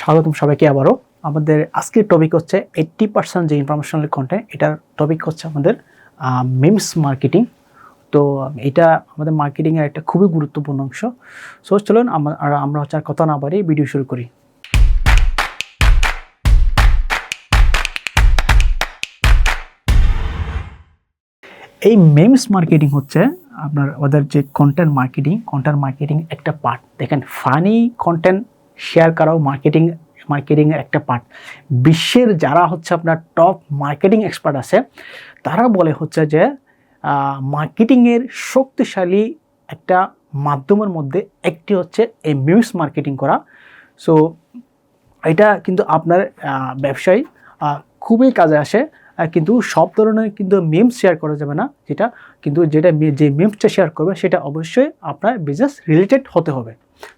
স্বাগতম সবাইকে আবারও। আমাদের আজকের টপিক হচ্ছে এইট্টি পার্সেন্ট যে ইনফরমেশনাল কন্টেন্ট এটার টপিক হচ্ছে আমাদের মিমস মার্কেটিং তো, এটা আমাদের মার্কেটিংয়ের একটা খুবই গুরুত্বপূর্ণ অংশ। সো চলুন আমরা হচ্ছে আর কথা না বাড়িয়ে ভিডিও শুরু করি। এই মেমস মার্কেটিং হচ্ছে আপনার ওদের যে কন্টেন্ট মার্কেটিং কন্টেন্ট মার্কেটিং একটা পার্ট দেখেন ফানি কন্টেন্ট শেয়ার করাও মার্কেটিং মার্কেটিংয়ের একটা পার্ট বিশ্বের যারা হচ্ছে আপনার টপ মার্কেটিং এক্সপার্ট আছে, তারা বলে হচ্ছে যে মার্কেটিংয়ের শক্তিশালী একটা মাধ্যমের মধ্যে একটি হচ্ছে এই মিউস মার্কেটিং করা। সো এটা কিন্তু আপনার ব্যবসায় খুবই কাজে আসে। কিন্তু সব ধরনের কিন্তু মিমস শেয়ার করা যাবে না। যেটা কিন্তু যেটা যে মিমসটা শেয়ার করবে, সেটা অবশ্যই আপনার বিজনেস রিলেটেড হতে হবে।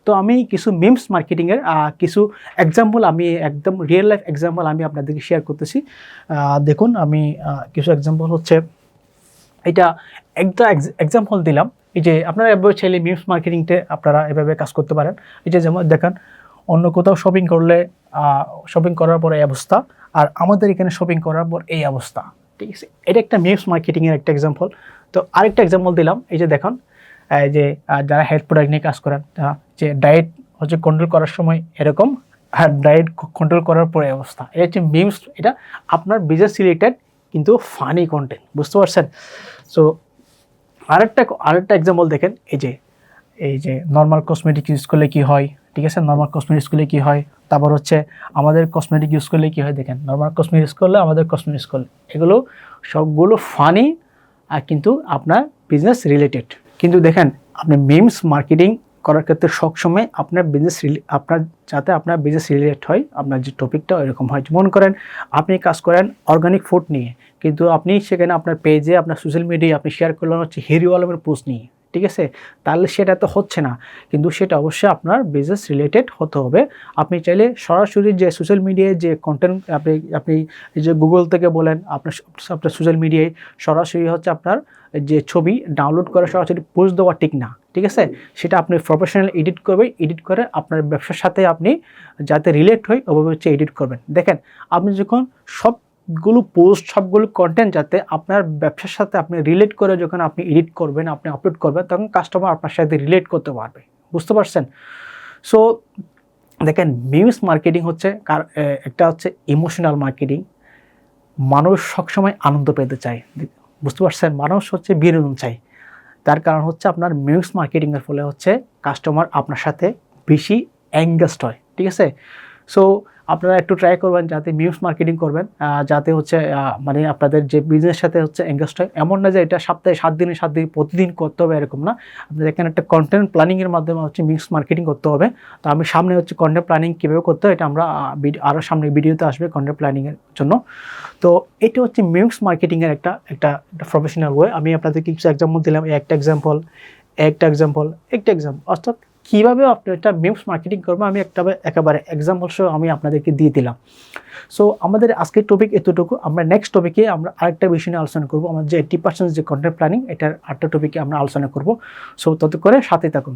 তো আমি কিছু মিমস মার্কেটিংয়ের কিছু এক্সাম্পল আমি একদম রিয়েল লাইফ এক্সাম্পল আমি আপনাদেরকে শেয়ার করতেছি। দেখুন আমি কিছু এক্সাম্পল হচ্ছে, এটা একটা এক্সাম্পল দিলাম। এই যে আপনারা এভাবে চাইলে মিমস মার্কেটিংতে আপনারা এভাবে কাজ করতে পারেন। এই যে যেমন দেখেন, অন্য কোথাও শপিং করলে শপিং করার পরে অবস্থা। আর আমাদের এখানে শপিং করার পর এই অবস্থা। ঠিক আছে? এটা একটা মিমস মার্কেটিংয়ের একটা এক্সাম্পল তো আরেকটা এক্সাম্পল দিলাম, এই যে দেখুন যে যারা হেলথ প্রোডাক্ট নিয়ে কাজ করেন যে ডায়েট হচ্ছে কন্ট্রোল করার সময় এরকম, আর ডায়েট কন্ট্রোল করার পরে অবস্থা। এটা হচ্ছে মিমস এটা আপনার বিজনেস রিলেটেড কিন্তু ফানি কন্টেন্ট বুঝতে পারছেন? সো আরেকটা আরেকটা এক্সাম্পল দেখেন, এই যে এই যে নর্মাল কসমেটিক ইউজ করলে কি হয়? ঠিক আছে? নর্মাল কসমেটিক ইউজ করলে কি হয়? তারপর হচ্ছে আমাদের কসমেটিক ইউজ করলে কি হয়? দেখেন নর্মাল কসমেটিক ইউজ করলে আমাদের কসমেটিক ইউজ করলে। এগুলো সবগুলো ফানি আর কিন্তু আপনার বিজনেস রিলেটেড কিন্তু দেখেন, আপনি মিমস মার্কেটিং করার ক্ষেত্রে সবসময় আপনার বিজনেস আপনার যাতে আপনার বিজনেস রিলেটেড হয়, আপনার যে টপিকটা এরকম হয়। মনে করেন, আপনি কাজ করেন অর্গানিক ফুড নিয়ে, কিন্তু আপনি সেখানে আপনার পেজে আপনার সোশ্যাল মিডিয়ায় আপনি শেয়ার করলেন হচ্ছে হেরিও আলমের পোস্ট নিয়ে। ঠিক আছে? তাহলে সেটা তো হচ্ছে না। কিন্তু সেটা অবশ্যই আপনার বিজনেস রিলেটেড হতে হবে। আপনি চাইলে সরাসরি যে সোশ্যাল মিডিয়ায় যে কন্টেন্ট আপনি আপনি যে গুগল থেকে বলেন, আপনার আপনার সোশ্যাল মিডিয়ায় সরাসরি হচ্ছে আপনার যে ছবি ডাউনলোড করে সরাসরি পোস্ট দেওয়া ঠিক না। ঠিক আছে? সেটা আপনি প্রফেশনাল এডিট করবেন এডিট করে আপনার ব্যবসার সাথে আপনি যাতে রিলেট হয় ওভাবে হচ্ছে এডিট করবেন। দেখেন, আপনি যখন সবগুলো পোস্ট সবগুলো কন্টেন্ট যাতে আপনার ব্যবসার সাথে আপনি রিলেট করে যখন আপনি এডিট করবেন, আপনি আপলোড করবেন, তখন কাস্টমার আপনার সাথে রিলেট করতে পারবে। বুঝতে পারছেন? সো দেখেন মিউস মার্কেটিং হচ্ছে কার একটা হচ্ছে ইমোশনাল মার্কেটিং মানুষ সবসময় আনন্দ পেতে চায়। বুঝতে পারছেন? মানুষ হচ্ছে বিনোদন চাই তার কারণ হচ্ছে আপনার মিউস মার্কেটিংয়ের ফলে হচ্ছে কাস্টমার আপনার সাথে বেশি অ্যাঙ্গেজড হয়। ঠিক আছে? সো আপনারা একটু ট্রাই করবেন যাতে মিউস মার্কেটিং করবেন যাতে হচ্ছে মানে আপনাদের যে বিজনেস সাথে হচ্ছে এঙ্গেজড হয়, এমন না যে এটা সপ্তাহে সাত দিনে, সাত দিন প্রতিদিন করতে হবে এরকম না। আপনাদের এখানে একটা কন্টেন্ট প্ল্যানিংয়ের মাধ্যমে হচ্ছে মিক্স মার্কেটিং করতে হবে। তো আমি সামনে হচ্ছে কন্টেন্ট প্ল্যানিং কীভাবে করতে হবে এটা আমরা আরও সামনে ভিডিওতে আসবে কন্টেন্ট প্ল্যানিংয়ের জন্য। তো এটা হচ্ছে মিক্স মার্কেটিংয়ের একটা একটা একটা প্রফেশনাল ওয়ে আমি আপনাদেরকে কিছু এক্সাম্পল দিলাম। একটা এক্সাম্পল একটা এক্সাম্পল একটা এক্সাম্পল অর্থাৎ কীভাবে আপনি একটা মেমস মার্কেটিং করব, আমি একটা একেবারে এক্সাম্পল সহ আমি আপনাদেরকে দিয়ে দিলাম। সো আমাদের আজকের টপিক এতটুকু। আমরা নেক্সট টপিকে আমরা আরেকটা বিষয় নিয়ে আলোচনা করব। আমার যে এইট্টি পার্সেন্ট যে কন্টেন্ট প্ল্যানিং এটার আটটা টপিকে আমরা আলোচনা করব। সো তত করে সাথে থাকুন।